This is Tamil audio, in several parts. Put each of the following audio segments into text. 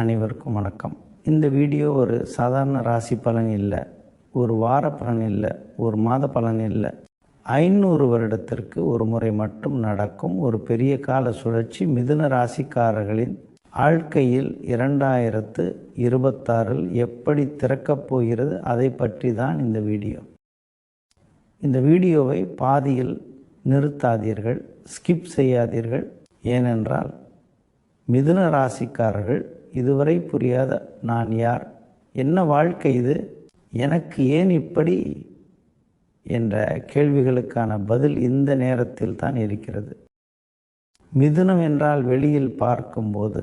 அனைவருக்கும் வணக்கம். இந்த வீடியோ ஒரு சாதாரண ராசி பலன் இல்லை ஒரு வார பலன் இல்லை ஒரு மாத பலன் இல்லை. ஐநூறு வருடத்திற்கு ஒரு முறை மட்டும் நடக்கும் ஒரு பெரிய கால சுழற்சி மிதுன ராசிக்காரர்களின் வாழ்க்கையில் இரண்டாயிரத்து இருபத்தாறில் எப்படி திறக்கப் போகிறது அதை பற்றி தான் இந்த வீடியோ. இந்த வீடியோவை பாதியில் நிறுத்தாதீர்கள் ஸ்கிப் செய்யாதீர்கள். ஏனென்றால் மிதுன ராசிக்காரர்கள் இதுவரை புரியாத நான் யார்? என்ன வாழ்க்கை இது? எனக்கு ஏன் இப்படி? என்ற கேள்விகளுக்கான பதில் இந்த நேரத்தில் தான் இருக்கிறது. மிதுனம் என்றால் வெளியில் பார்க்கும்போது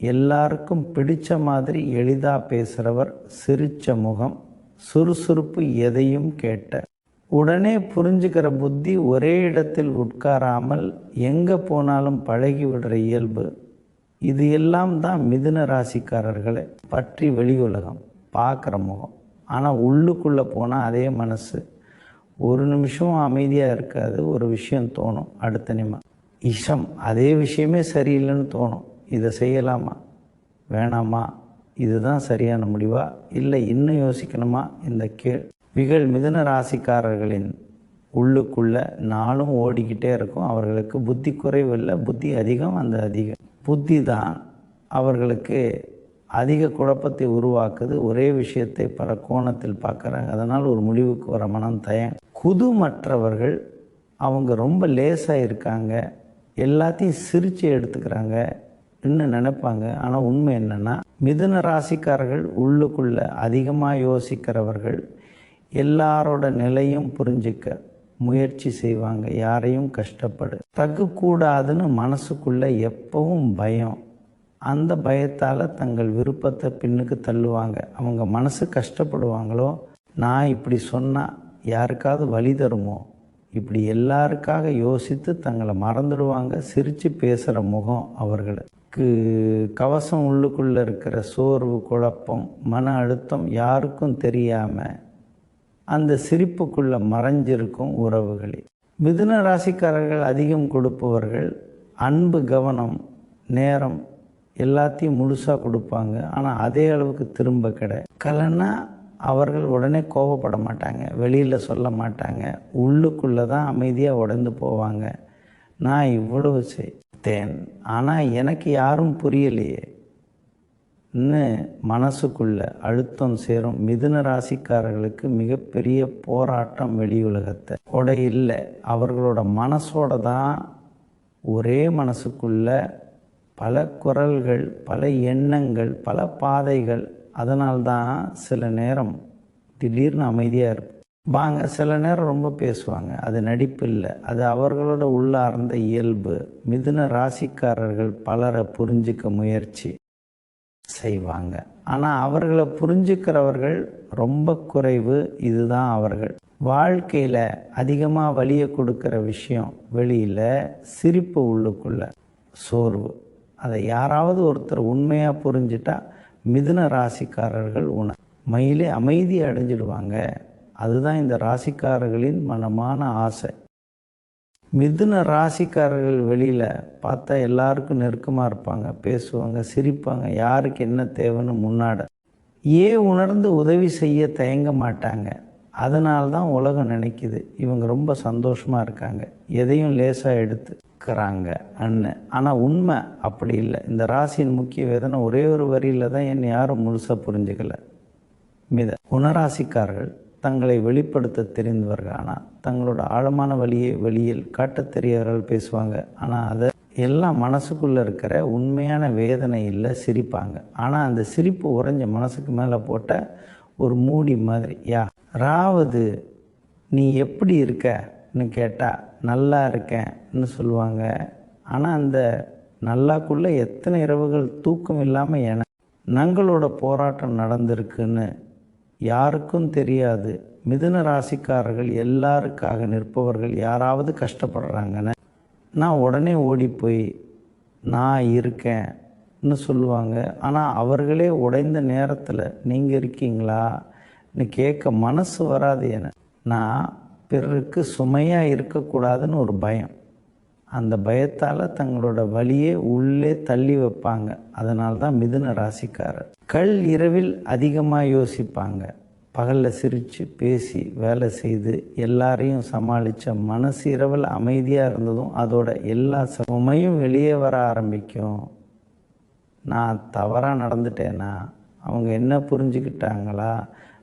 எல்லாருக்கும் பிடிச்ச மாதிரி எளிதாக பேசுகிறவர் சிரிச்ச முகம் சுறுசுறுப்பு எதையும் கேட்ட உடனே புரிஞ்சுக்கிற புத்தி ஒரே இடத்தில் உட்காராமல் எங்கே போனாலும் பழகி விடுற இயல்பு இது எல்லாம் தான் மிதுன ராசிக்காரர்களை பற்றி வெளி உலகம் பார்க்குற முகம். ஆனால் உள்ளுக்குள்ளே போனால் அதே மனசு. ஒரு நிமிஷம் அமைதியாக இருக்காது ஒரு விஷயம் தோணும். அடுத்த நிமிஷம். இஷம் அதே விஷயமே சரியில்லைன்னு தோணும். இதை செய்யலாமா? வேணாமா? இதுதான் சரியான முடிவா? இல்லை இன்னும் யோசிக்கணுமா? இந்த கே விகழ் மிதுன ராசிக்காரர்களின் உள்ளுக்குள்ளே நாளும் ஓடிக்கிட்டே இருக்கும். அவர்களுக்கு புத்தி குறைவில்லை புத்தி அதிகம் அந்த அதிகம். புத்தி தான் அவர்களுக்கு அதிக குழப்பத்தை உருவாக்குது. ஒரே விஷயத்தை பல கோணத்தில் பார்க்குறாங்க. அதனால் ஒரு முடிவுக்கு வர மனம் தயங்க குதுமற்றவர்கள் அவங்க ரொம்ப லேசாக இருக்காங்க. எல்லாத்தையும் சிரித்து எடுத்துக்கிறாங்க. இன்னும் நினைப்பாங்க. ஆனால் உண்மை என்னென்னா மிதுன ராசிக்காரர்கள் உள்ளுக்குள்ளே அதிகமாக யோசிக்கிறவர்கள் எல்லாரோட நிலையும் புரிஞ்சிக்க முயற்சி செய்வாங்க. யாரையும் கஷ்டப்படு. தகுக்கூடாதுன்னு மனசுக்குள்ள எப்பவும் பயம். அந்த பயத்தால் தங்கள் விருப்பத்தை பின்னுக்கு தள்ளுவாங்க. அவங்க மனசு கஷ்டப்படுவாங்களோ நான் இப்படி சொன்னால் யாருக்காவது வழி தருமோ? இப்படி எல்லாருக்காக யோசித்து தங்களை மறந்துடுவாங்க. சிரித்து பேசுகிற முகம் அவர்களுக்கு. கவசம் உள்ளுக்குள்ளே இருக்கிற சோர்வு குழப்பம் மன அழுத்தம் யாருக்கும் தெரியாமல் அந்த சிரிப்புக்குள்ள மறைஞ்சிருக்கும் உறவுகளே. மிதுன ராசிக்காரர்கள் அதிகம் கொடுப்பவர்கள் அன்பு கவனம் நேரம் எல்லாத்தையும் முழுசாக கொடுப்பாங்க. ஆனால் அதே அளவுக்கு திரும்ப கிடை. கலைன்னா அவர்கள் உடனே கோபப்பட மாட்டாங்க வெளியில் சொல்ல மாட்டாங்க உள்ளுக்குள்ளே தான் அமைதியாக உடைந்து போவாங்க. நான் இவ்வளவு செய்தேன் ஆனால் எனக்கு யாரும் புரியலையே. இன்னும் மனசுக்குள்ள அழுத்தம் சேரும். மிதுன ராசிக்காரர்களுக்கு மிகப்பெரிய போராட்டம் வெளி உலகத்தை. கூட இல்லை. அவர்களோட மனசோட தான் ஒரே மனசுக்குள்ள பல குரல்கள் பல எண்ணங்கள் பல பாதைகள். அதனால்தான் சில நேரம் திடீர்னு அமைதியாக இருக்கும் வாங்க சில நேரம் ரொம்ப பேசுவாங்க. அது நடிப்பு இல்லை. அது அவர்களோட உள்ளார்ந்த இயல்பு. மிதுன ராசிக்காரர்கள் பலரை புரிஞ்சிக்க முயற்சி. செய்வாங்க. ஆனால் அவர்களை புரிஞ்சுக்கிறவர்கள் ரொம்ப குறைவு இதுதான் அவர்கள். வாழ்க்கையில் அதிகமாக வலியை கொடுக்குற விஷயம் வெளியில் சிரிப்பு உள்ளுக்குள்ள சோர்வு. அதை யாராவது ஒருத்தர் உண்மையாக புரிஞ்சிட்டா மிதுன ராசிக்காரர்கள் உண மயிலே அமைதி அடைஞ்சிடுவாங்க. அதுதான் இந்த ராசிக்காரர்களின் மனமான ஆசை. மிதுன ராசிக்காரர்கள் வெளியில் பார்த்தா எல்லாருக்கும் நெருக்கமாக இருப்பாங்க. பேசுவாங்க சிரிப்பாங்க. யாருக்கு என்ன தேவைன்னு முன்னாட. ஏன் உணர்ந்து உதவி செய்ய தயங்க மாட்டாங்க. அதனால தான் உலகம் நினைக்குது. இவங்க ரொம்ப சந்தோஷமாக இருக்காங்க. எதையும் லேசாக எடுத்துக்கிறாங்க அண்ணன் ஆனால் உண்மை அப்படி இல்லை. இந்த ராசியின் முக்கிய வேதனை ஒரே ஒரு வரியில் தான் என்னை யாரும் முழுசாக புரிஞ்சுக்கல. மித குணராசிக்காரர்கள் தங்களை வெளிப்படுத்த தெரிந்தவர்கள். ஆனால் தங்களோட ஆழமான வழியை வெளியில் காட்டத் தெரியவர்கள் பேசுவாங்க. ஆனால் அதை எல்லாம் மனசுக்குள்ளே இருக்கிற உண்மையான வேதனை இல்லை சிரிப்பாங்க. ஆனால் அந்த சிரிப்பு உறைஞ்ச மனசுக்கு மேலே போட்ட ஒரு மூடி மாதிரி யா ராவது நீ எப்படி இருக்கன்னு கேட்டால் நல்லா இருக்கேன்னு சொல்லுவாங்க. ஆனால் அந்த நல்லாக்குள்ளே எத்தனை இரவுகள் தூக்கம் இல்லாமல் என நங்களோட போராட்டம் நடந்திருக்குன்னு யாருக்கும் தெரியாது. மிதுன ராசிக்காரர்கள் எல்லாருக்காக நிற்பவர்கள் யாராவது கஷ்டப்படுறாங்கன்னு. நான் உடனே ஓடி போய் நான் இருக்கேன்னு சொல்லுவாங்க. ஆனால் அவர்களே உடைந்த நேரத்தில் நீங்கள் இருக்கீங்களான்னு கேட்க மனசு வராது என. நான் பிறருக்கு சுமையாக இருக்கக்கூடாதுன்னு ஒரு பயம். அந்த பயத்தால் தங்களோட வழியே உள்ளே தள்ளி வைப்பாங்க. அதனால தான் மிதுன ராசிக்காரர். கல் இரவில் அதிகமாக யோசிப்பாங்க. பகலில் சிரித்து பேசி வேலை செய்து எல்லாரையும் சமாளித்த மனசு இரவில் அமைதியாக இருந்ததும் அதோட எல்லா சமையும் வெளியே வர ஆரம்பிக்கும். நான் தவறாக நடந்துட்டேனா? அவங்க என்ன புரிஞ்சுக்கிட்டாங்களா?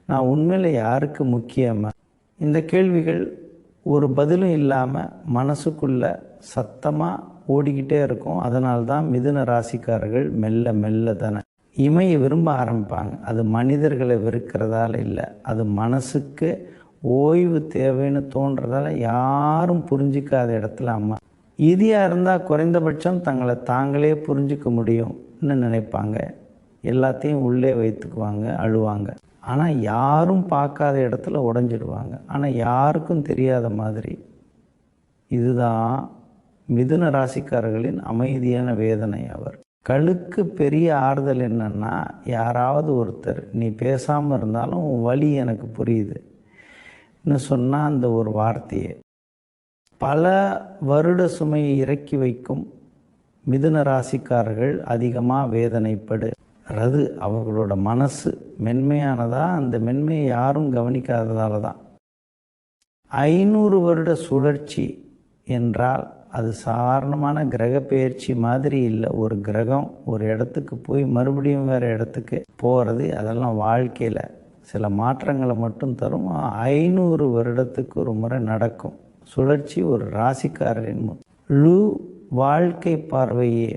நான் உண்மையில் யாருக்கு முக்கியமாக இந்த கேள்விகள் ஒரு பதிலும் இல்லாமல் மனசுக்குள்ள சத்தமாக ஓடிக்கிட்டே இருக்கும். அதனால தான் மிதுன ராசிக்காரர்கள் மெல்ல மெல்ல தானே இமையை விரும்ப ஆரம்பிப்பாங்க. அது மனிதர்களை வெறுக்கிறதால இல்லை. அது மனசுக்கு ஓய்வு தேவைன்னு தோன்றதால யாரும் புரிஞ்சிக்காத இடத்துல அம்மா இதியாக இருந்தால் குறைந்தபட்சம் தங்களை தாங்களே புரிஞ்சிக்க முடியும்னு நினைப்பாங்க. எல்லாத்தையும் உள்ளே வைத்துக்குவாங்க அழுவாங்க. ஆனால் யாரும் பார்க்காத இடத்துல உடஞ்சிடுவாங்க. ஆனால் யாருக்கும் தெரியாத மாதிரி இதுதான் மிதுன ராசிக்காரர்களின் அமைதியான வேதனை அவர். கழுக்கு பெரிய ஆறுதல் என்னன்னா யாராவது ஒருத்தர் நீ பேசாமல் இருந்தாலும் உன் எனக்கு புரியுது இன்னும் சொன்னால் அந்த ஒரு வார்த்தையை. பல வருட சுமையை இறக்கி வைக்கும் மிதுன ராசிக்காரர்கள் அதிகமாக வேதனைப்படு. அதாவது அவர்களோட மனசு மென்மையானதா அந்த மென்மையை யாரும் கவனிக்காததால தான். ஐநூறு வருட சுழற்சி என்றால் அது சாதாரணமான கிரக பெயர்ச்சி மாதிரி இல்லை. ஒரு கிரகம் ஒரு இடத்துக்கு போய் மறுபடியும் வேறு இடத்துக்கு போகிறது அதெல்லாம் வாழ்க்கையில் சில மாற்றங்களை மட்டும் தரும். ஐநூறு வருடத்துக்கு ஒரு முறை நடக்கும். சுழற்சி ஒரு ராசிக்காரரின் லு வாழ்க்கை பார்வையே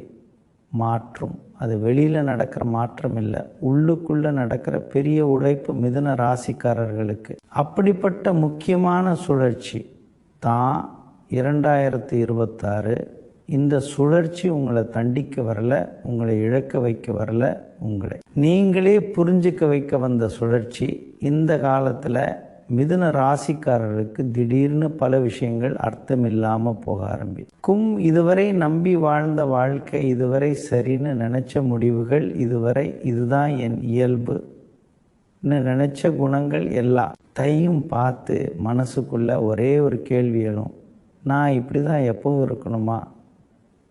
மாற்றும். அது வெளியில் நடக்கிற மாற்றம் இல்லை. உள்ளுக்குள்ளே நடக்கிற பெரிய உழைப்பு மிதுன ராசிக்காரர்களுக்கு. அப்படிப்பட்ட முக்கியமான சுழற்சி தான் இரண்டாயிரத்தி இருபத்தாறு. இந்த சுழற்சி உங்களை தண்டிக்க வரல உங்களை இழக்க வைக்க வரல உங்களை. நீங்களே புரிஞ்சுக்க வைக்க வந்த சுழற்சி இந்த காலத்தில் மிதுன ராசிக்காரருக்கு திடீர்னு பல விஷயங்கள் அர்த்தம் இல்லாமல் போக ஆரம்பிக்கும் இதுவரை நம்பி வாழ்ந்த வாழ்க்கை இதுவரை சரின்னு நினச்ச முடிவுகள் இதுவரை இதுதான் என் இயல்பு நினச்ச குணங்கள் எல்லாத்தையும் பார்த்து மனசுக்குள்ள ஒரே ஒரு கேள்வி எழும். நான் இப்படி தான் எப்பவும் இருக்கணுமா?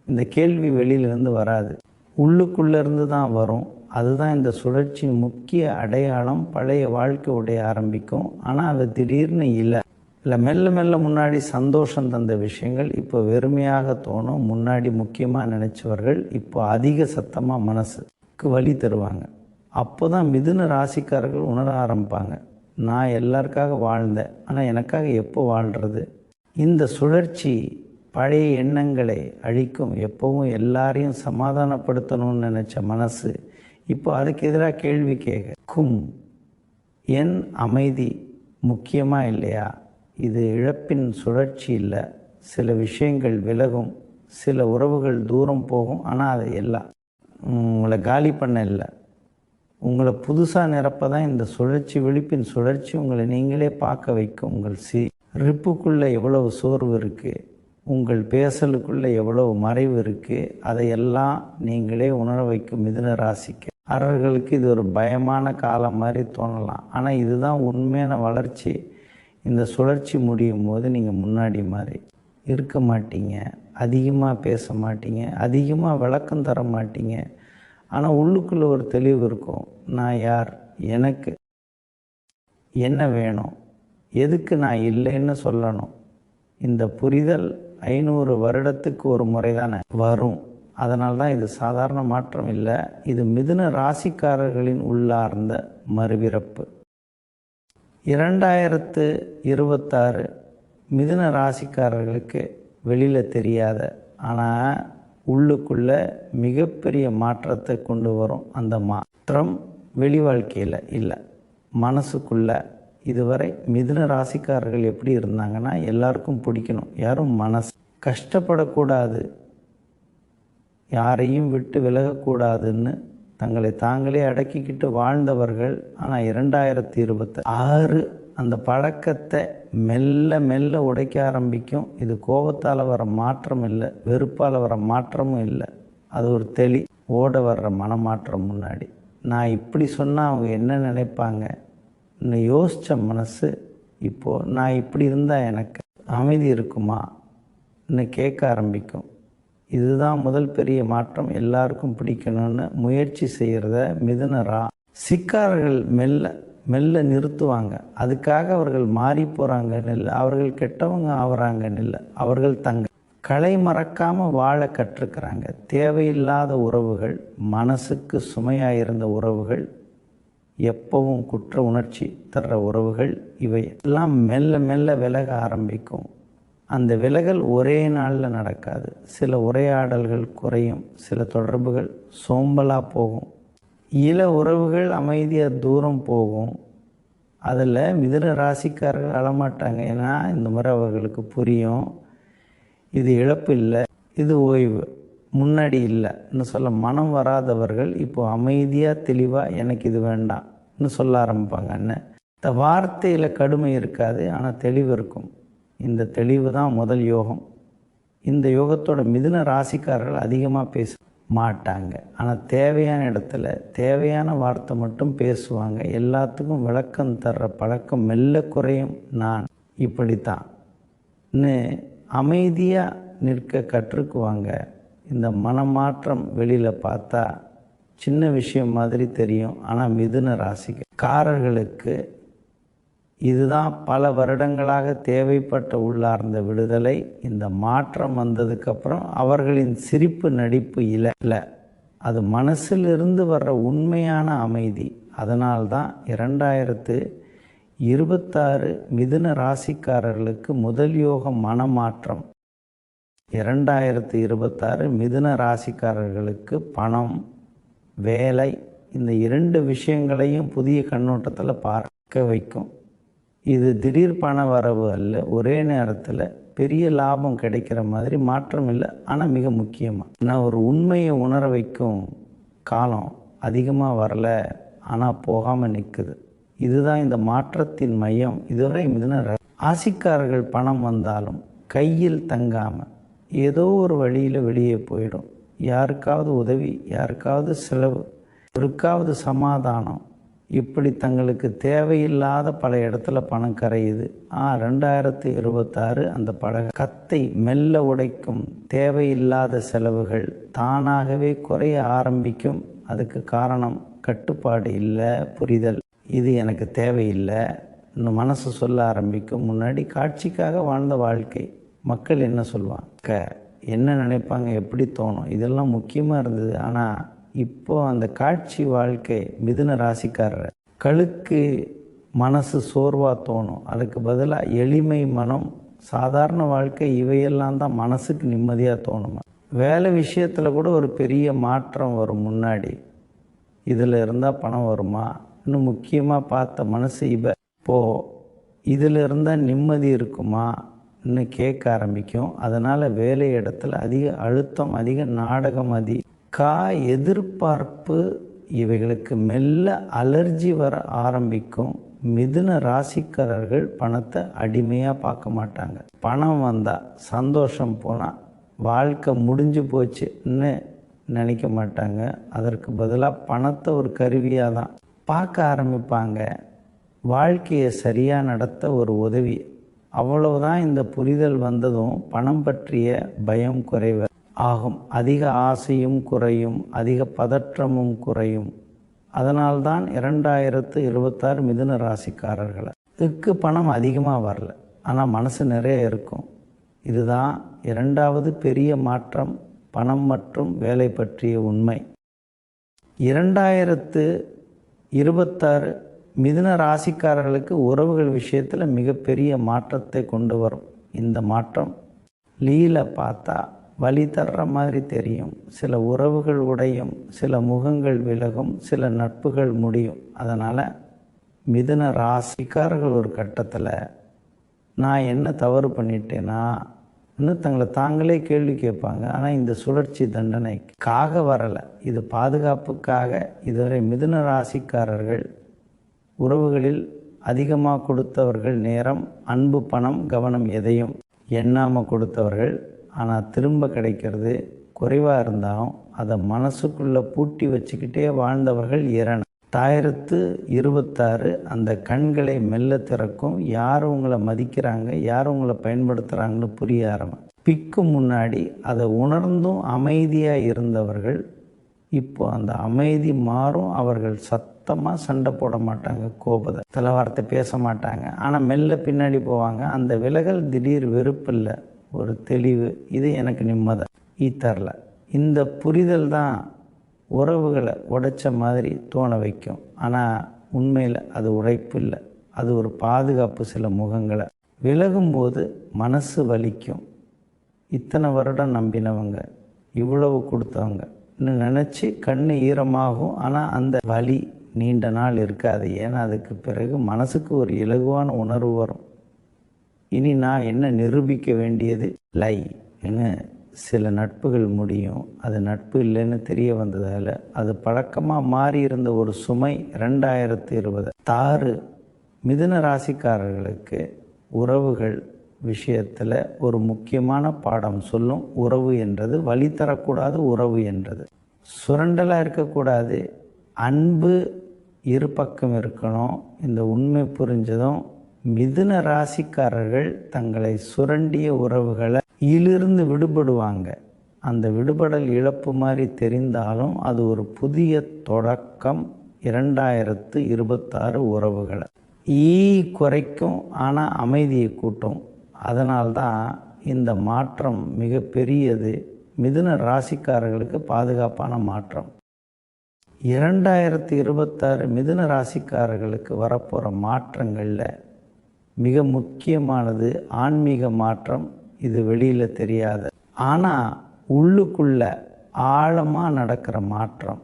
இந்த கேள்வி வெளியிலேருந்து வராது. உள்ளுக்குள்ளேருந்து தான் வரும். அதுதான் இந்த சுழற்சியின் முக்கிய அடையாளம். பழைய வாழ்க்கை உடைய ஆரம்பிக்கும். ஆனால் அது திடீர்னு இல்லை. இல்லை மெல்ல மெல்ல முன்னாடி சந்தோஷம் தந்த விஷயங்கள் இப்போ வெறுமையாக தோணும். முன்னாடி முக்கியமாக நினச்சவர்கள் இப்போ அதிக சத்தமாக மனசுக்கு வழி தருவாங்க. அப்போ தான் மிதுன ராசிக்காரர்கள் உணர ஆரம்பிப்பாங்க. நான் எல்லாருக்காக வாழ்ந்தேன். ஆனால் எனக்காக எப்போ வாழ்கிறது இந்த சுழற்சி பழைய எண்ணங்களை அழிக்கும். எப்பவும் எல்லாரையும் சமாதானப்படுத்தணும்னு நினச்ச மனசு இப்போ அதுக்கு எதிராக கேள்வி கேட்கும் என் அமைதி முக்கியமாக இல்லையா? இது இழப்பின் சுழற்சி இல்லை. சில விஷயங்கள் விலகும் சில உறவுகள் தூரம் போகும் ஆனால் அது எல்லாம் உங்களை காலி பண்ண இல்லை. உங்களை புதுசாக நிரப்ப தான் இந்த சுழற்சி விழிப்பின் சுழற்சி உங்களை நீங்களே பார்க்க வைக்கும். உங்கள் சி ரிப்புக்குள்ளே எவ்வளவு சோர்வு இருக்குது உங்கள் பேசலுக்குள்ளே எவ்வளவு மறைவு இருக்குது அதையெல்லாம் நீங்களே உணர வைக்கும் மிதுன ராசிக்கு. அரர்களுக்கு இது ஒரு பயமான காலம் மாதிரி தோணலாம். ஆனால் இதுதான் உண்மையான வளர்ச்சி. இந்த சுழற்சி முடியும் போது நீங்கள் முன்னாடி மாதிரி இருக்க மாட்டீங்க. அதிகமாக பேச மாட்டீங்க. அதிகமாக விளக்கம் தர மாட்டீங்க. ஆனால் உள்ளுக்குள்ளே ஒரு தெளிவு இருக்கும். நான் யார்? எனக்கு என்ன வேணும்? எதுக்கு நான் இல்லைன்னு சொல்லணும். இந்த புரிதல் ஐநூறு வருடத்துக்கு ஒரு முறை தானே வரும். அதனால தான் இது சாதாரண மாற்றம் இல்லை. இது மிதுன ராசிக்காரர்களின் உள்ளார்ந்த மறுபிறப்பு. இரண்டாயிரத்து இருபத்தாறு மிதுன ராசிக்காரர்களுக்கு வெளியில் தெரியாத ஆனால் உள்ளுக்குள்ள மிகப்பெரிய மாற்றத்தை கொண்டு வரும் அந்த மாற்றம் வெளி வாழ்க்கையில் இல்லை. மனசுக்குள்ளே இதுவரை மிதுன ராசிக்காரர்கள் எப்படி இருந்தாங்கன்னா எல்லாருக்கும் பிடிக்கணும். யாரும் மனசு கஷ்டப்படக்கூடாது. யாரையும் விட்டு விலகக்கூடாதுன்னு தங்களை தாங்களே அடக்கிக்கிட்டு வாழ்ந்தவர்கள். ஆனால் இரண்டாயிரத்தி இருபத்தி ஆறு அந்த பழக்கத்தை மெல்ல மெல்ல உடைக்க ஆரம்பிக்கும். இது கோபத்தால் வர மாற்றம் இல்லை வெறுப்பால் வர மாற்றமும் இல்லை. அது ஒரு தெளி. ஓட வர்ற மனமாற்றம் முன்னாடி. நான் இப்படி சொன்னால் அவங்க என்ன நினைப்பாங்க? யோசித்த மனசு இப்போது நான் இப்படி இருந்தால் எனக்கு அமைதி இருக்குமா? இன்னும் கேட்க ஆரம்பிக்கும். இதுதான் முதல் பெரிய மாற்றம். எல்லாருக்கும் பிடிக்கணும்னு முயற்சி செய்கிறத மிதுனரா சிக்காரர்கள் மெல்ல மெல்ல நிறுத்துவாங்க. அதுக்காக அவர்கள் மாறி போகிறாங்கன்னு இல்லை. அவர்கள் கெட்டவங்க ஆகுறாங்கன்னு இல்லை. அவர்கள் தங்க களை மறக்காமல் வாழ கற்றுக்கிறாங்க. தேவையில்லாத உறவுகள் மனசுக்கு சுமையாக இருந்த உறவுகள் எப்பவும் குற்ற உணர்ச்சி தர்ற உறவுகள் இவை எல்லாம் மெல்ல மெல்ல விலக ஆரம்பிக்கும். அந்த விலகல் ஒரே நாளில் நடக்காது. சில உரையாடல்கள் குறையும். சில தொடர்புகள் சோம்பலாக போகும். இள உறவுகள் அமைதியாக தூரம் போகும். அதில் மிதன ராசிக்காரர்கள் அழமாட்டாங்க. ஏன்னா இந்த முறை அவர்களுக்கு புரியும். இது இழப்பு இல்லை. இது ஓய்வு. முன்னாடி இல்லைன்னு சொல்ல மனம் வராதவர்கள் இப்போ அமைதியாக தெளிவாக எனக்கு இது வேண்டாம்னு சொல்ல ஆரம்பிப்பாங்க அண்ணன் இந்த வார்த்தையில் கடுமை இருக்காது ஆனால் தெளிவு இருக்கும். இந்த தெளிவு தான் முதல் யோகம். இந்த யோகத்தோட மிதுன ராசிக்காரர்கள் அதிகமாக பேச மாட்டாங்க. ஆனால் தேவையான இடத்துல தேவையான வார்த்தை மட்டும் பேசுவாங்க. எல்லாத்துக்கும் விளக்கம் தர்ற பழக்கம் மெல்ல குறையும். நான் இப்படித்தான். அமைதியாக நிற்க கற்றுக்குவாங்க. இந்த மனமாற்றம் வெளியில் பார்த்தா சின்ன விஷயம் மாதிரி தெரியும். ஆனால் மிதுன ராசிக்காரர்களுக்கு இதுதான் பல வருடங்களாக தேவைப்பட்ட உள்ளார்ந்த விடுதலை. இந்த மாற்றம் வந்ததுக்கப்புறம் அவர்களின் சிரிப்பு நடிப்பு இல்லை இல்லை. அது மனசிலிருந்து வர்ற உண்மையான அமைதி. அதனால்தான் இரண்டாயிரத்து இருபத்தாறு மிதுன ராசிக்காரர்களுக்கு முதல் யோகம் மனமாற்றம். இரண்டாயிரத்து இருபத்தாறு மிதுன ராசிக்காரர்களுக்கு பணம் வேலை இந்த இரண்டு விஷயங்களையும் புதிய கண்ணோட்டத்தில் பார்க்க வைக்கும். இது திடீர் பண வரவு அல்ல ஒரே நேரத்தில் பெரிய லாபம் கிடைக்கிற மாதிரி மாற்றம் இல்லை ஆனால் மிக முக்கியமாக நான் ஒரு உண்மையை உணர வைக்கும் காலம் அதிகமாக வரல ஆனால் போகாமல் நிற்குது இதுதான் இந்த மாற்றத்தின் மையம். இதுவரை மிதுன ராசிக்காரர்கள் பணம் வந்தாலும் கையில் தங்காமல் ஏதோ ஒரு வழியில் வெளியே போயிடும். யாருக்காவது உதவி யாருக்காவது செலவு ஒருக்காவது சமாதானம். இப்படி தங்களுக்கு தேவையில்லாத பல இடத்துல பணம் கரையுது. ஆ ரெண்டாயிரத்தி இருபத்தாறு அந்த படக. கத்தை மெல்ல உடைக்கும் தேவையில்லாத செலவுகள் தானாகவே குறைய ஆரம்பிக்கும். அதுக்கு காரணம் கட்டுப்பாடு இல்லை புரிதல். இது எனக்கு தேவையில்லை. இன்னும் மனசு சொல்ல ஆரம்பிக்கும். முன்னாடி காட்சிக்காக வாழ்ந்த வாழ்க்கை. மக்கள் என்ன சொல்லுவாங்க? என்ன நினைப்பாங்க? எப்படி தோணும்? இதெல்லாம் முக்கியமாக இருந்தது. ஆனால் இப்போ அந்த காட்சி வாழ்க்கை மிதுன ராசிக்காரர். கழுக்கு மனசு சோர்வாக தோணும். அதுக்கு பதிலாக எளிமை மனம். சாதாரண வாழ்க்கை இவையெல்லாம் தான் மனசுக்கு நிம்மதியாக தோணும்? வேலை விஷயத்தில் கூட ஒரு பெரிய மாற்றம் வரும் முன்னாடி. இதில் இருந்தால் பணம் வருமா? இன்னும் முக்கியமாக பார்த்த மனசு இவ இப்போ இதில் இருந்தால் நிம்மதி இருக்குமா? இன்னும் கேட்க ஆரம்பிக்கும். அதனால் வேலை இடத்துல அதிக அழுத்தம் அதிக நாடகம் அதி கா எதிர்பார்ப்பு இவைகளுக்கு மெல்ல அலர்ஜி வர ஆரம்பிக்கும். மிதுன ராசிக்காரர்கள் பணத்தை அடிமையாக பார்க்க மாட்டாங்க. பணம் வந்தால் சந்தோஷம் போனால் வாழ்க்கை முடிஞ்சு போச்சுன்னு நினைக்க மாட்டாங்க. அதற்கு பதிலாக பணத்தை ஒரு கருவியாக தான் பார்க்க ஆரம்பிப்பாங்க. வாழ்க்கையை சரியாக நடத்த ஒரு உதவி. அவ்வளவுதான் இந்த புரிதல் வந்ததும் பணம் பற்றிய பயம் குறைவ ஆகும். அதிக ஆசையும் குறையும் அதிக பதற்றமும் குறையும். அதனால்தான் இரண்டாயிரத்து இருபத்தாறு மிதுன ராசிக்காரர்களை. இதுக்கு பணம் அதிகமாக வரல. ஆனால் மனசு நிறைய இருக்கும். இதுதான் இரண்டாவது பெரிய மாற்றம் பணம் மற்றும் வேலை பற்றிய உண்மை. இரண்டாயிரத்து இருபத்தாறு மிதுன ராசிக்காரர்களுக்கு உறவுகள் விஷயத்தில் மிகப்பெரிய மாற்றத்தை கொண்டு வரும். இந்த மாற்றம் லீல பார்த்தா வழி தர்ற மாதிரி தெரியும். சில உறவுகள் உடையும் சில முகங்கள் விலகும் சில நட்புகள் முடியும். அதனால் மிதுன ராசிக்காரர்கள் ஒரு கட்டத்தில் நான் என்ன தவறு பண்ணிட்டேனா? இன்னும் தங்களை தாங்களே கேள்வி கேட்பாங்க. ஆனால் இந்த சுழற்சி தண்டனைக்காக வரலை. இது பாதுகாப்புக்காக. இதுவரை மிதுன ராசிக்காரர்கள் உறவுகளில் அதிகமாக கொடுத்தவர்கள் நேரம் அன்பு பணம் கவனம் எதையும் எண்ணாமல் கொடுத்தவர்கள். ஆனால் திரும்ப கிடைக்கிறது குறைவாக இருந்தாலும் அதை மனசுக்குள்ளே பூட்டி வச்சுக்கிட்டே வாழ்ந்தவர்கள் இரணம் தாயிரத்து இருபத்தாறு அந்த கண்களை மெல்ல திறக்கும். யார் உங்களை மதிக்கிறாங்க யார் உங்களை பயன்படுத்துகிறாங்கன்னு புரிய ஆரம்பம் பிக்கு முன்னாடி அதை உணர்ந்தும் அமைதியாக இருந்தவர்கள் இப்போ அந்த அமைதி மாறும் அவர்கள் சத்தமாக சண்டை போட மாட்டாங்க கோபத்தை. தலைவார்த்தை பேச மாட்டாங்க. ஆனால் மெல்ல பின்னாடி போவாங்க. அந்த விலகல் திடீர் வெறுப்பு இல்லை ஒரு தெளிவு. இது எனக்கு நிம்மதி. ஈத்தரில் இந்த புரிதல் தான் உறவுகளை உடைச்ச மாதிரி தோண வைக்கும். ஆனால் உண்மையில் அது உழைப்பு இல்லை. அது ஒரு பாதுகாப்பு சில முகங்களை. விலகும்போது மனசு வலிக்கும். இத்தனை வருடம் நம்பினவங்க இவ்வளவு கொடுத்தவங்க. நினச்சி கண் ஈரமாகும். ஆனால் அந்த வலி நீண்ட நாள் இருக்காது. ஏன்னா அதுக்கு பிறகு மனசுக்கு ஒரு இலகுவான உணர்வு வரும். இனி நான் என்ன நிரூபிக்க வேண்டியது? லை என்ன சில நட்புகள் முடியும். அது நட்பு இல்லைன்னு தெரிய வந்ததால் அது பழக்கமாக மாறி இருந்த ஒரு சுமை ரெண்டாயிரத்தி இருபது. தாறு மிதுன ராசிக்காரர்களுக்கு உறவுகள் விஷயத்தில் ஒரு முக்கியமான பாடம் சொல்லும் உறவு என்றது வழி தரக்கூடாது உறவு என்றது. சுரண்டலாக இருக்கக்கூடாது. அன்பு இரு பக்கம் இருக்கணும். இந்த உண்மை புரிஞ்சதும் மிதுன ராசிக்காரர்கள் தங்களை சுரண்டிய உறவுகளை இலிருந்து விடுபடுவாங்க. அந்த விடுபடல் இழப்பு மாதிரி தெரிந்தாலும் அது ஒரு புதிய தொடக்கம் இரண்டாயிரத்து இருபத்தாறு உறவுகளை. ஈ குறைக்கும் ஆனால் அமைதியை கூட்டும். அதனால்தான் இந்த மாற்றம் மிக பெரியது. மிதுன ராசிக்காரர்களுக்கு பாதுகாப்பான மாற்றம். இரண்டாயிரத்தி இருபத்தாறு மிதுன ராசிக்காரர்களுக்கு வரப்போகிற மாற்றங்களில் மிக முக்கியமானது ஆன்மீக மாற்றம். இது வெளியில் தெரியாது. ஆனால் உள்ளுக்குள்ள ஆழமாக நடக்கிற மாற்றம்.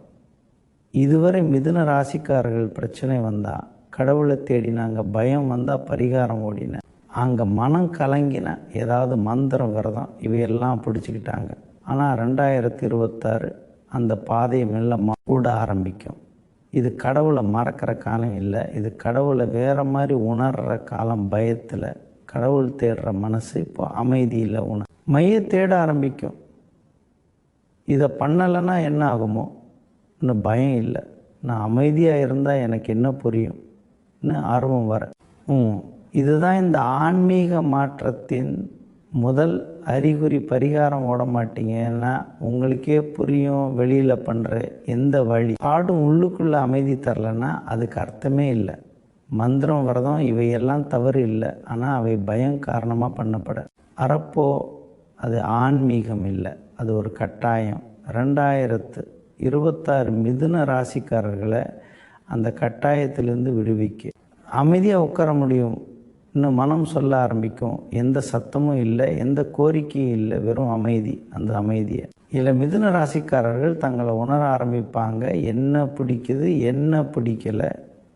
இதுவரை மிதுன ராசிக்காரர்கள் பிரச்சனை வந்தால் கடவுளை தேடினாங்க பயம் வந்தால் பரிகாரம் ஓடின. அங்கே மனம் கலங்கின ஏதாவது மந்திரம் விரதம் இவையெல்லாம் பிடிச்சிக்கிட்டாங்க. ஆனால் ரெண்டாயிரத்தி இருபத்தாறு அந்த பாதையை மெல்ல கூட ஆரம்பிக்கும். இது கடவுளை மறக்கிற காலம் இல்லை. இது கடவுளை வேறு மாதிரி உணர்கிற காலம் பயத்தில் கடவுள் தேடுற மனசு இப்போ அமைதியில் உணர் மைய தேட ஆரம்பிக்கும். இதை பண்ணலைன்னா என்ன ஆகுமோ? இன்னும் பயம் இல்லை. நான் அமைதியாக இருந்தால் எனக்கு என்ன புரியும்? இன்னும் ஆர்வம் வர ம். இதுதான் இந்த ஆன்மீக மாற்றத்தின் முதல் அறிகுறி பரிகாரம் ஓட மாட்டீங்கன்னா உங்களுக்கே புரியும் வெளியில் பண்ணுற எந்த வழி. பாடும் உள்ளுக்குள்ளே அமைதி தரலன்னா அதுக்கு அர்த்தமே இல்லை. மந்திரம் விரதம் இவையெல்லாம் தவறு இல்லை. ஆனால் அவை பயம் காரணமாக பண்ணப்பட. அறப்போ அது ஆன்மீகம் இல்லை. அது ஒரு கட்டாயம். ரெண்டாயிரத்து இருபத்தாறு மிதுன ராசிக்காரர்களை அந்த கட்டாயத்திலேருந்து விடுவிக்க. அமைதியாக உட்கார முடியும். மனம் சொல்ல ஆரம்பிக்கும். எந்த சத்தமும் இல்லை எந்த கோரிக்கையும் இல்லை வெறும் அமைதி அந்த அமைதியை. இதில் மிதுன ராசிக்காரர்கள் தங்களை உணர ஆரம்பிப்பாங்க. என்ன பிடிக்குது என்ன பிடிக்கலை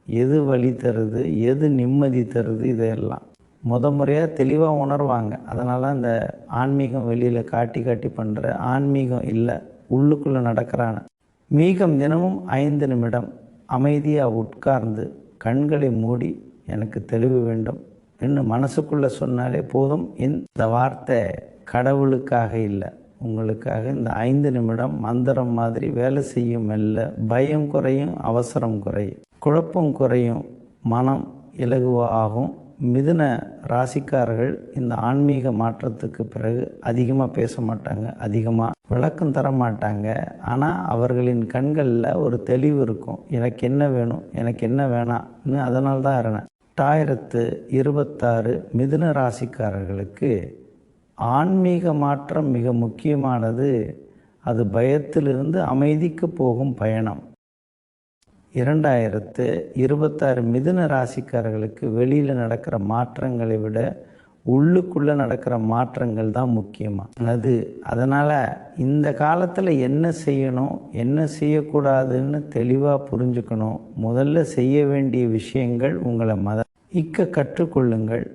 எது வழி தருது எது நிம்மதி தருது இதையெல்லாம். முத முறையாக தெளிவாக உணர்வாங்க. அதனால் இந்த ஆன்மீகம் வெளியில் காட்டி காட்டி பண்ணுற ஆன்மீகம் இல்லை உள்ளுக்குள்ளே நடக்கிறான. மீகம் தினமும் ஐந்து நிமிடம் அமைதியாக உட்கார்ந்து கண்களை மூடி எனக்கு தெளிவு வேண்டும். இன்னும் மனசுக்குள்ளே சொன்னாலே போதும். இந்த வார்த்தை கடவுளுக்காக இல்லை. உங்களுக்காக இந்த ஐந்து நிமிடம் மந்திரம் மாதிரி வேலை செய்யும் மெல்ல பயம் குறையும் அவசரம் குறையும். குழப்பம் குறையும் மனம் இலகுவாகும் மிதுன ராசிக்காரர்கள் இந்த ஆன்மீக மாற்றத்துக்கு பிறகு அதிகமாக பேச மாட்டாங்க அதிகமாக விளக்கம் தர மாட்டாங்க. ஆனால் அவர்களின் கண்களில் ஒரு தெளிவு இருக்கும். எனக்கு என்ன வேணும்? எனக்கு என்ன வேணாம்னு அதனால தான் இருந்தேன் எட்டாயிரத்து இருபத்தாறு மிதுன ராசிக்காரர்களுக்கு ஆன்மீக மாற்றம் மிக முக்கியமானது. அது பயத்திலிருந்து அமைதிக்கு போகும் பயணம். இரண்டாயிரத்து இருபத்தாறு மிதுன ராசிக்காரர்களுக்கு வெளியில் நடக்கிற மாற்றங்களை விட உள்ளுக்குள்ளே நடக்கிற மாற்றங்கள் தான் முக்கியமாக அது அதனால் இந்த காலத்தில் என்ன செய்யணும் என்ன செய்யக்கூடாதுன்னு தெளிவாக புரிஞ்சுக்கணும். முதல்ல செய்ய வேண்டிய விஷயங்கள் உங்களை மத இக்க கற்றுக்கொள்ளுங்கள்.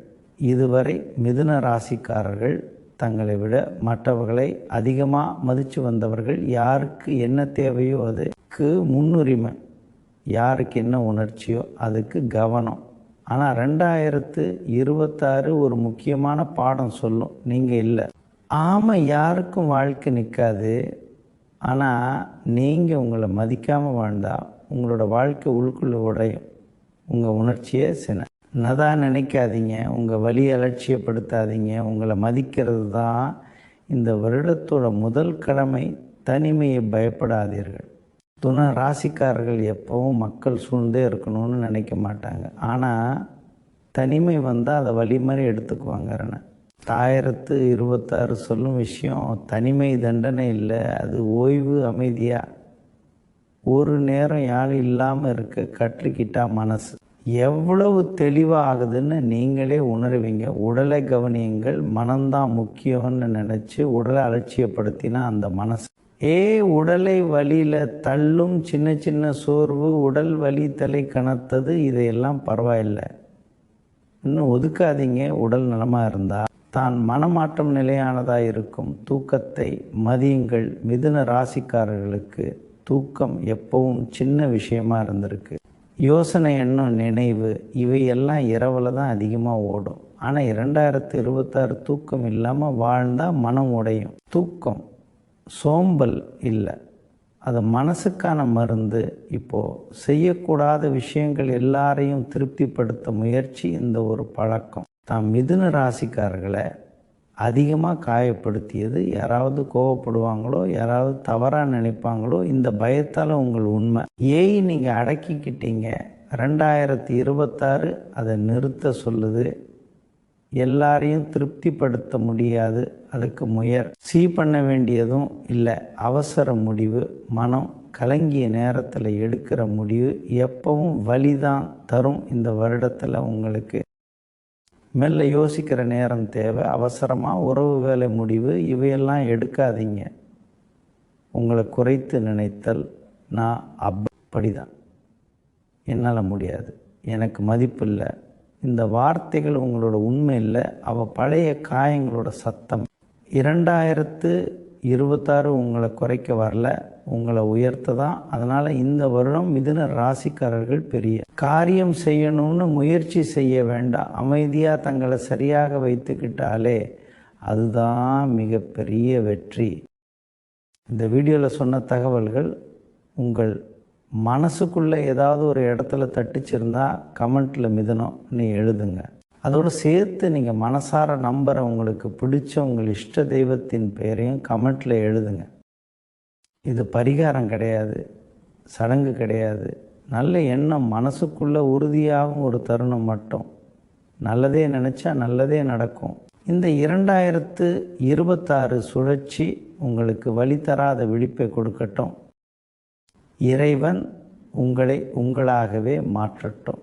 இதுவரை மிதுன ராசிக்காரர்கள் தங்களை விட மற்றவர்களை அதிகமாக மதித்து வந்தவர்கள் யாருக்கு என்ன தேவையோ அதுக்கு முன்னுரிமை யாருக்கு என்ன உணர்ச்சியோ அதுக்கு கவனம். ஆனால் ரெண்டாயிரத்து இருபத்தாறு ஒரு முக்கியமான பாடம் சொல்லும். நீங்கள் இல்லை. ஆமாம் யாருக்கும் வாழ்க்கை நிற்காது ஆனால் நீங்கள் உங்களை மதிக்காமல் வாழ்ந்தால் உங்களோட வாழ்க்கை உள்குள்ளே உடையும். உங்கள் உணர்ச்சியே சின. என்னதான் நினைக்காதீங்க. உங்கள் வழி அலட்சியப்படுத்தாதீங்க. உங்களை மதிக்கிறது தான் இந்த வருடத்தோட முதல் கடமை. தனிமையை பயப்படாதீர்கள். துணை ராசிக்காரர்கள் எப்பவும் மக்கள் சூழ்ந்தே இருக்கணும்னு நினைக்க மாட்டாங்க. ஆனால் தனிமை வந்தால் அதை வழி மாதிரி எடுத்துக்குவாங்க ஆயிரத்து இருபத்தாறு சொல்லும் விஷயம் தனிமை தண்டனை இல்லை அது ஓய்வு அமைதியாக ஒரு நேரம் யாரும் இல்லாமல் இருக்க கற்றுக்கிட்டா மனசு. எவ்வளவு தெளிவாகுதுன்னு நீங்களே உணர்வீங்க. உடலை கவனியுங்கள் மனம்தான் முக்கியம்னு நினச்சி உடலை அலட்சியப்படுத்தினா அந்த மனசு. ஏ உடலை வலியில் தள்ளும் சின்ன சின்ன சோர்வு உடல் வலி தலை கனத்தது இதையெல்லாம் பரவாயில்லை. இன்னும் ஒதுக்காதீங்க உடல் நலமாக இருந்தால் தான் மனமாற்றம் நிலையானதாக இருக்கும். தூக்கத்தை மதியுங்கள். மிதுன ராசிக்காரர்களுக்கு தூக்கம் எப்பவும் சின்ன விஷயமா இருந்திருக்கு. யோசனை எண்ணம் நினைவு இவையெல்லாம் இரவில் தான் அதிகமாக ஓடும். ஆனால் இரண்டாயிரத்து இருபத்தாறு தூக்கம் இல்லாமல் வாழ்ந்தால் மனம் உடையும். தூக்கம் சோம்பல் இல்லை. அது மனசுக்கான மருந்து. இப்போது செய்யக்கூடாத விஷயங்கள் எல்லாரையும் திருப்திப்படுத்த முயற்சி இந்த ஒரு பழக்கம். தாம் மிதுன ராசிக்காரர்களை அதிகமாக காயப்படுத்தியது. யாராவது கோவப்படுவாங்களோ யாராவது தவறாக நினைப்பாங்களோ இந்த பயத்தால் உங்கள் உண்மை. ஏய் நீங்கள் அடக்கிக்கிட்டீங்க? ரெண்டாயிரத்தி இருபத்தாறு அதை நிறுத்த சொல்லுது. எல்லாரையும் திருப்திப்படுத்த முடியாது. அதுக்கு முயற் சீ பண்ண வேண்டியதும் இல்லை. அவசர முடிவு. மனம் கலங்கிய நேரத்தில் எடுக்கிற முடிவு எப்பவும் வலிதான் தரும் இந்த வருடத்தில் உங்களுக்கு. மெல்ல யோசிக்கிற நேரம் தேவை. அவசரமாக உறவு வேலை முடிவு இவையெல்லாம் எடுக்காதீங்க. உங்களை குறைத்து நினைத்தல் நான் அப்படிதான் என்னால் முடியாது. எனக்கு மதிப்பு இல்லை. இந்த வார்த்தைகள் உங்களோட உண்மை இல்லை. அவள் பழைய காயங்களோட சத்தம். இரண்டாயிரத்து இருபத்தாறு உங்களை குறைக்க வரல உங்களை உயர்த்த தான் அதனால் இந்த வருடம் மிதுன ராசிக்காரர்கள் பெரிய காரியம் செய்யணும்னு முயற்சி செய்ய வேண்டாம். அமைதியாக தங்களை சரியாக வைத்துக்கிட்டாலே அதுதான் மிகப்பெரிய வெற்றி. இந்த வீடியோவில் சொன்ன தகவல்கள் உங்கள் மனசுக்குள்ளே ஏதாவது ஒரு இடத்துல தட்டிச்சிருந்தா கமெண்ட்டில் மிதனம் நீ எழுதுங்க. அதோடு சேர்த்து நீங்கள் மனசார நம்புகிற உங்களுக்கு பிடிச்ச உங்கள் இஷ்ட தெய்வத்தின் பெயரையும் கமெண்ட்டில் எழுதுங்க. இது பரிகாரம் கிடையாது சடங்கு கிடையாது. நல்ல எண்ணம் மனசுக்குள்ளே உறுதியாகும் ஒரு தருணம் மட்டும். நல்லதே நினச்சா நல்லதே நடக்கும். இந்த இரண்டாயிரத்து இருபத்தாறு சுழற்சி உங்களுக்கு வழி தராத விழிப்பை கொடுக்கட்டும். இறைவன் உங்களை உங்களாகவே மாற்றட்டும்.